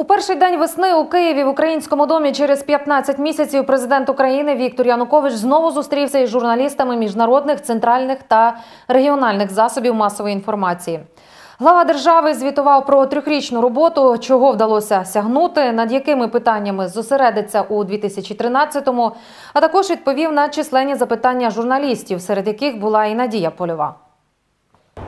У перший день весни у Києві в українському домі через 15 місяців президент України Віктор Янукович знову зустрівся із журналістами міжнародних, центральних та регіональних засобів масової інформації. Глава держави звітував про трьохрічну роботу, чого вдалося сягнути, над якими питаннями зосередиться у 2013-му, а також відповів на численні запитання журналістів, серед яких була і Надія Польова.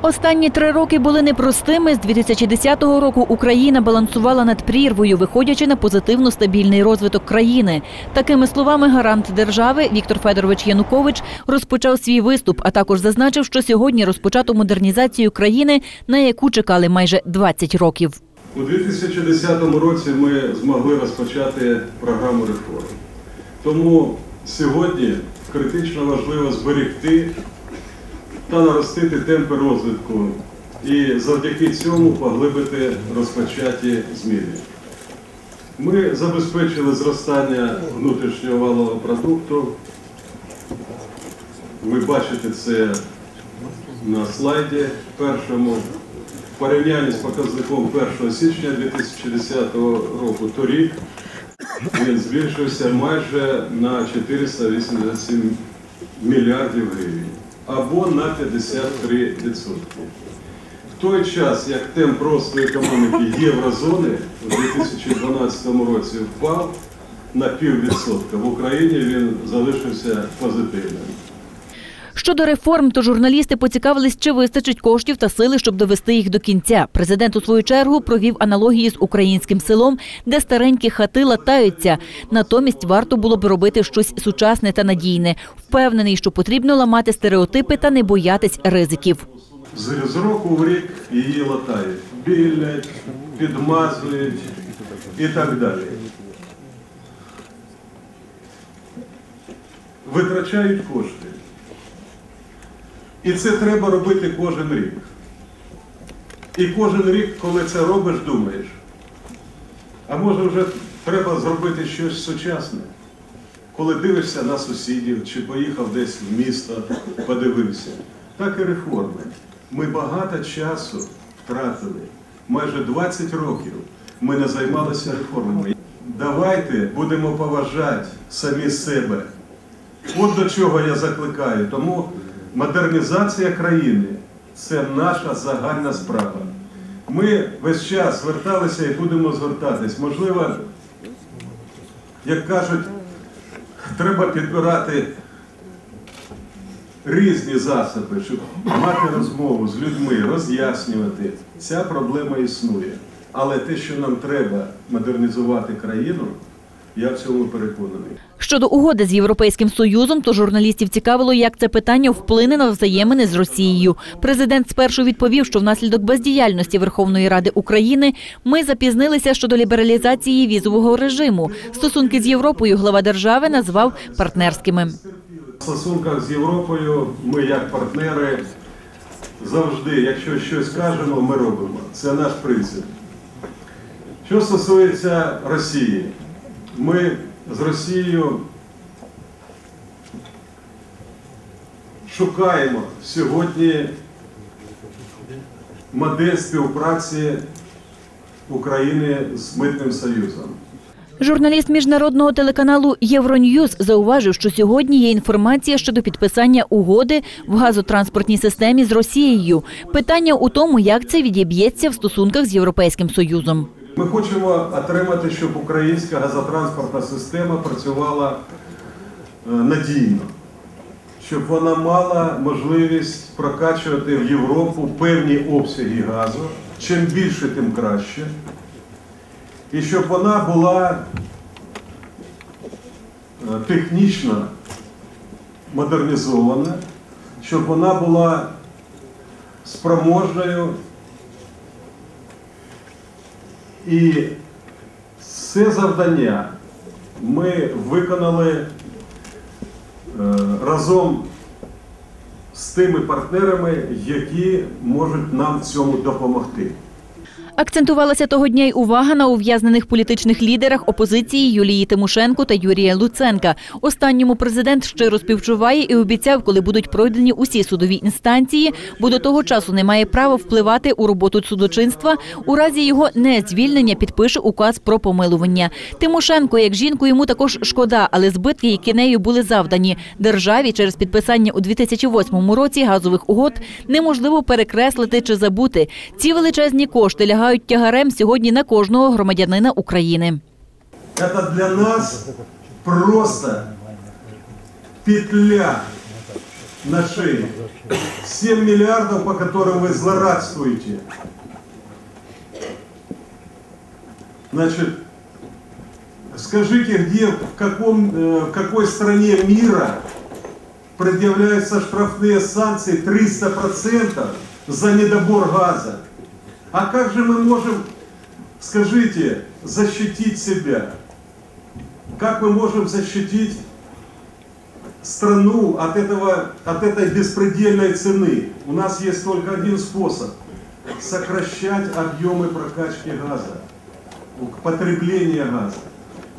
Останні три роки були непростими. З 2010 року Україна балансувала над прірвою, виходячи на позитивно стабільний розвиток країни. Такими словами, гарант держави Віктор Федорович Янукович розпочав свій виступ, а також зазначив, що сьогодні розпочато модернізацію країни, на яку чекали майже 20 років. У 2010 році ми змогли розпочати програму реформ. Тому сьогодні критично важливо зберегти та наростити темпи розвитку і завдяки цьому поглибити розпочаті зміни. Ми забезпечили зростання внутрішнього валового продукту. Ви бачите це на слайді першому. В порівнянні з показником 1 січня 2010 року торік він збільшився майже на 487 мільярдів гривень або на 53%. В той час, як темп росту економіки Єврозони у 2012 році впав на піввідсотка, в Україні він залишився позитивним. Щодо реформ, то журналісти поцікавились, чи вистачить коштів та сили, щоб довести їх до кінця. Президент у свою чергу провів аналогії з українським селом, де старенькі хати латаються. Натомість варто було б робити щось сучасне та надійне. Впевнений, що потрібно ламати стереотипи та не боятись ризиків. З року в рік її латають, білять, підмазують і так далі. Витрачають кошти. І це треба робити кожен рік. І кожен рік, коли це робиш, думаєш, а може вже треба зробити щось сучасне. Коли дивишся на сусідів чи поїхав десь в місто, подивився. Так і реформи. Ми багато часу втратили. Майже 20 років ми не займалися реформами. Давайте будемо поважати самі себе. От до чого я закликаю. Тому модернізація країни це наша загальна справа. Ми весь час зверталися і будемо звертатись. Можливо, як кажуть, треба підбирати різні засоби, щоб мати розмову з людьми, роз'яснювати. Ця проблема існує. Але те, що нам треба модернізувати країну, я в цьому переконаний. Щодо угоди з Європейським Союзом, то журналістів цікавило, як це питання вплине на взаємини з Росією. Президент спершу відповів, що внаслідок бездіяльності Верховної Ради України ми запізнилися щодо лібералізації візового режиму. Стосунки з Європою глава держави назвав партнерськими. В стосунках з Європою ми, як партнери, завжди, якщо щось кажемо, ми робимо. Це наш принцип. Що стосується Росії, ми з Росією шукаємо сьогодні модель співпраці України з Митним Союзом. Журналіст міжнародного телеканалу Євроньюз зауважив, що сьогодні є інформація щодо підписання угоди в газотранспортній системі з Росією. Питання у тому, як це відіб'ється в стосунках з Європейським Союзом. Ми хочемо отримати, щоб українська газотранспортна система працювала е, надійно, щоб вона мала можливість прокачувати в Європу певні обсяги газу. Чим більше, тим краще. І щоб вона була е, технічно модернізована, щоб вона була спроможною і це завдання ми виконали е, разом з тими партнерами, які можуть нам в цьому допомогти. Акцентувалася того дня й увага на ув'язнених політичних лідерах опозиції Юлії Тимошенко та Юрія Луценка. Останньому президент щиро співчуває і обіцяв, коли будуть пройдені усі судові інстанції, бо до того часу не має права впливати у роботу судочинства. У разі його незвільнення підпише указ про помилування. Тимошенко, як жінку, йому також шкода, але збитки, які нею були завдані державі через підписання у 2008 році газових угод, неможливо перекреслити чи забути. Ці величезні кошти лягають тягарем сьогодні на кожного громадянина України. Это для нас просто петля на шее. 7 миллиардов, по которым вы злорадствуете. Значит, скажите, где, в, каком, э, в какой стране мира предъявляются штрафные санкции 300% за недобор газа? А как же мы можем, скажите, защитить себя? Как мы можем защитить страну от, этого, от этой беспредельной цены? У нас есть только один способ – сокращать объемы прокачки газа, потребления газа.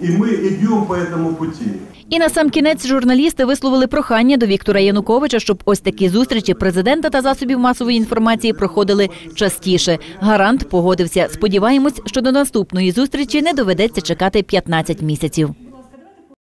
И мы идем по этому пути. І на сам кінець журналісти висловили прохання до Віктора Януковича, щоб ось такі зустрічі президента та засобів масової інформації проходили частіше. Гарант погодився. Сподіваємось, що до наступної зустрічі не доведеться чекати 15 місяців.